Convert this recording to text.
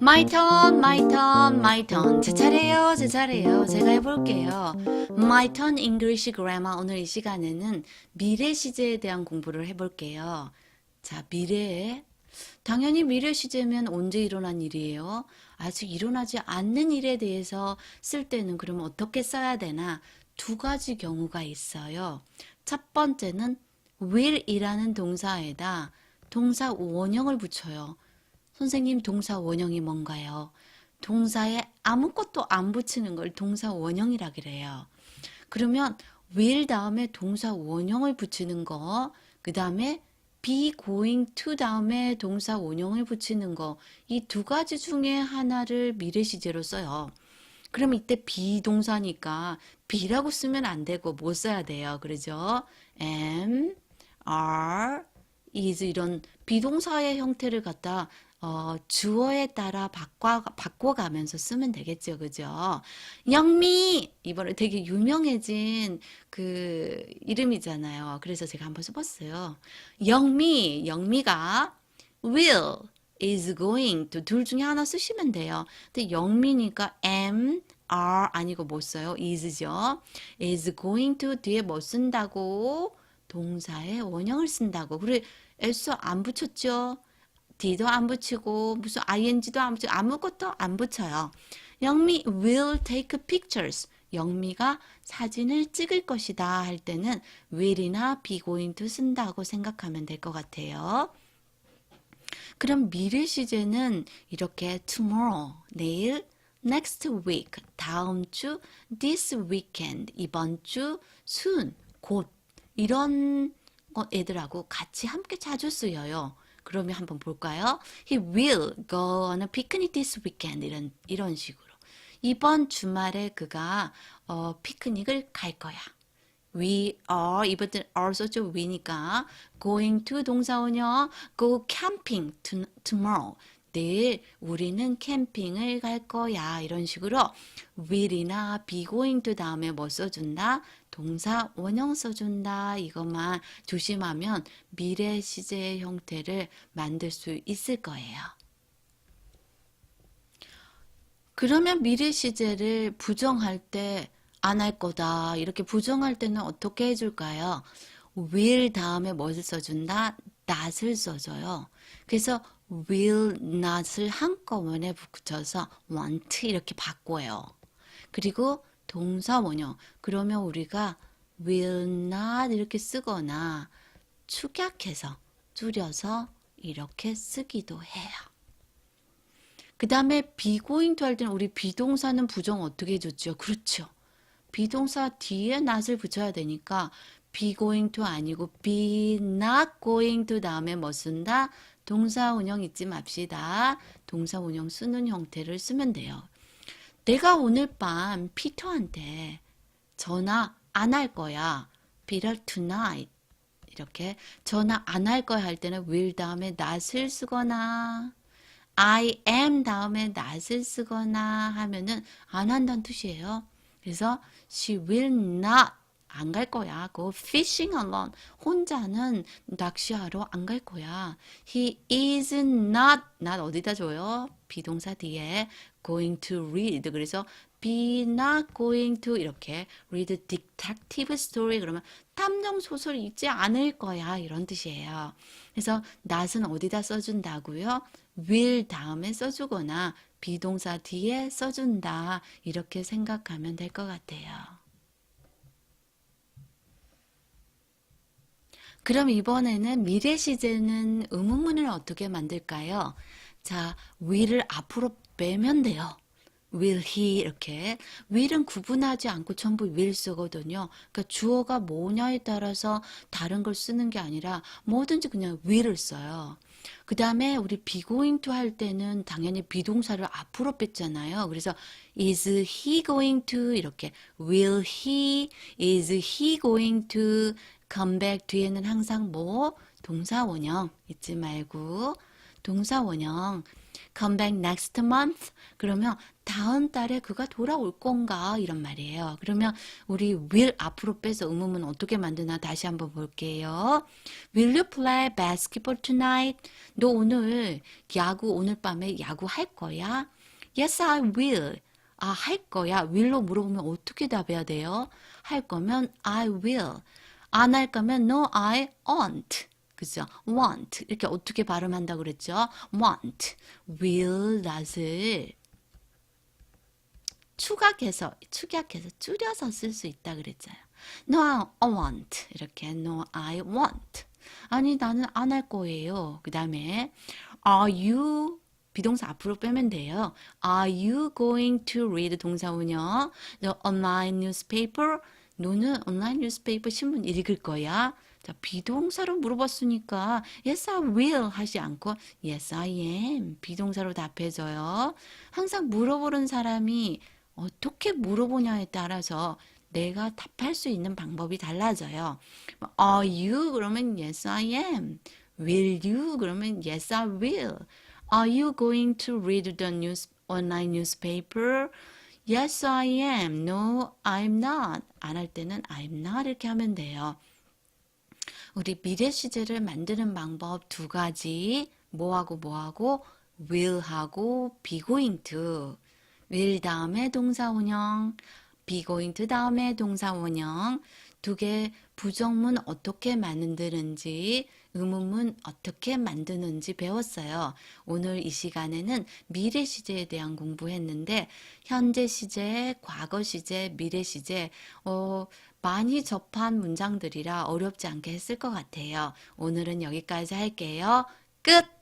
My turn, my turn, my turn. 제 차례요, 제 차례요. 제가 해볼게요. My turn English grammar. 오늘 이 시간에는 미래 시제에 대한 공부를 해볼게요. 자, 미래에. 당연히 미래 시제면 언제 일어난 일이에요? 아직 일어나지 않는 일에 대해서 쓸 때는 그러면 어떻게 써야 되나? 두 가지 경우가 있어요. 첫 번째는 will이라는 동사에다 동사 원형을 붙여요. 선생님 동사 원형이 뭔가요? 동사에 아무것도 안 붙이는 걸 동사 원형이라 그래요. 그러면 will 다음에 동사 원형을 붙이는 거, 그 다음에 be going to 다음에 동사 원형을 붙이는 거, 이 두 가지 중에 하나를 미래 시제로 써요. 그럼 이때 비동사니까 be라고 쓰면 안 되고 뭐 써야 돼요? 그러죠? am, are, is 이런 비동사의 형태를 갖다 어, 주어에 따라 바꿔, 바꿔가면서 쓰면 되겠죠. 그죠? 영미! 이번에 되게 유명해진 그 이름이잖아요. 그래서 제가 한번 써봤어요. 영미, 영미가 will, is going 둘 중에 하나 쓰시면 돼요. 근데 영미니까 am, are 아니고 뭐 써요? is죠. is going to 뒤에 뭐 쓴다고? 동사의 원형을 쓴다고. 그래, s 안 붙였죠? d도 안 붙이고 무슨 ing도 안 붙이고 아무것도 안 붙여요. 영미 will take pictures. 영미가 사진을 찍을 것이다 할 때는 will이나 be going to 쓴다고 생각하면 될 것 같아요. 그럼 미래 시제는 이렇게 tomorrow, 내일, next week, 다음 주, this weekend, 이번 주, soon, 곧 이런 거 애들하고 같이 함께 자주 쓰여요. 그러면 한번 볼까요? He will go on a picnic this weekend. 이런, 이런 식으로. 이번 주말에 그가, 어, 피크닉을 갈 거야. We are, 이번 때는 are 썼죠. we니까. going to 동사원형, go camping to, tomorrow. 내일 우리는 캠핑을 갈 거야. 이런 식으로 will이나 be going to 다음에 뭐 써준다? 동사 원형 써준다. 이것만 조심하면 미래 시제의 형태를 만들 수 있을 거예요. 그러면 미래 시제를 부정할 때 안 할 거다. 이렇게 부정할 때는 어떻게 해줄까요? will 다음에 뭐를 써준다? Not을 써줘요. 그래서 will not을 한꺼번에 붙여서 want 이렇게 바꿔요. 그리고 동사 원형. 그러면 우리가 will not 이렇게 쓰거나 축약해서 줄여서 이렇게 쓰기도 해요. 그 다음에 be going to 할 때는 우리 비동사는 부정 어떻게 해줬죠? 그렇죠. 비동사 뒤에 not을 붙여야 되니까 be going to 아니고 be not going to 다음에 뭐 쓴다? 동사 운영 잊지 맙시다. 동사 운영 쓰는 형태를 쓰면 돼요. 내가 오늘 밤 피터한테 전화 안 할 거야. Peter tonight. 이렇게 전화 안 할 거야 할 때는 will 다음에 not을 쓰거나 I am 다음에 not을 쓰거나 하면은 안 한다는 뜻이에요. 그래서 she will not 안 갈 거야. go fishing alone. 혼자는 낚시하러 안 갈 거야. He is not, not 어디다 줘요? 비동사 뒤에 going to read. 그래서 be not going to 이렇게 read detective story 그러면 탐정 소설 읽지 않을 거야. 이런 뜻이에요. 그래서 not은 어디다 써준다고요? will 다음에 써주거나 비동사 뒤에 써준다. 이렇게 생각하면 될 것 같아요. 그럼 이번에는 미래 시제는 의문문을 어떻게 만들까요? 자, will을 앞으로 빼면 돼요. will he 이렇게 will은 구분하지 않고 전부 will 쓰거든요. 그러니까 주어가 뭐냐에 따라서 다른 걸 쓰는 게 아니라 뭐든지 그냥 will을 써요. 그 다음에 우리 going to 할 때는 당연히 비동사를 앞으로 뺐잖아요. 그래서 is he going to 이렇게 will he is he going to back 뒤에는 항상 뭐 동사 원형 잊지 말고 동사 원형 back next month? 그러면 다음 달에 그가 돌아올 건가? 이런 말이에요. 그러면 우리 will 앞으로 빼서 의문문 어떻게 만드나 다시 한번 볼게요. Will you play basketball tonight? 너 오늘 야구 오늘 밤에 야구 할 거야? Yes, I will. 아, 할 거야. will로 물어보면 어떻게 답해야 돼요? 할 거면 I will. 안 할 거면 no, I won't. 그죠? want. 이렇게 어떻게 발음한다고 그랬죠? want. will not을 축약해서, 축약해서 줄여서 쓸 수 있다 그랬잖아요. No, I want. 이렇게 no, I want. 아니, 나는 안 할 거예요. 그 다음에 are you 비동사 앞으로 빼면 돼요. Are you going to read 동사원형 the online newspaper? 너는 온라인 뉴스페이퍼 신문 읽을 거야? 자, 비동사로 물어봤으니까 yes I will 하지 않고 yes I am 비동사로 답해줘요. 항상 물어보는 사람이 어떻게 물어보냐에 따라서 내가 답할 수 있는 방법이 달라져요. Are you? 그러면 yes I am. Will you? 그러면 yes I will. Are you going to read the news online newspaper? Yes I am. No I'm not. 안 할 때는 I'm not 이렇게 하면 돼요. 우리 미래 시제를 만드는 방법 두 가지. 뭐하고 뭐하고 will하고 be going to. will 다음에 동사 원형, be going to 다음에 동사 원형. 두 개 부정문 어떻게 만드는지, 의문문 어떻게 만드는지 배웠어요. 오늘 이 시간에는 미래 시제에 대한 공부했는데 현재 시제, 과거 시제, 미래 시제 어, 많이 접한 문장들이라 어렵지 않게 했을 것 같아요. 오늘은 여기까지 할게요. 끝!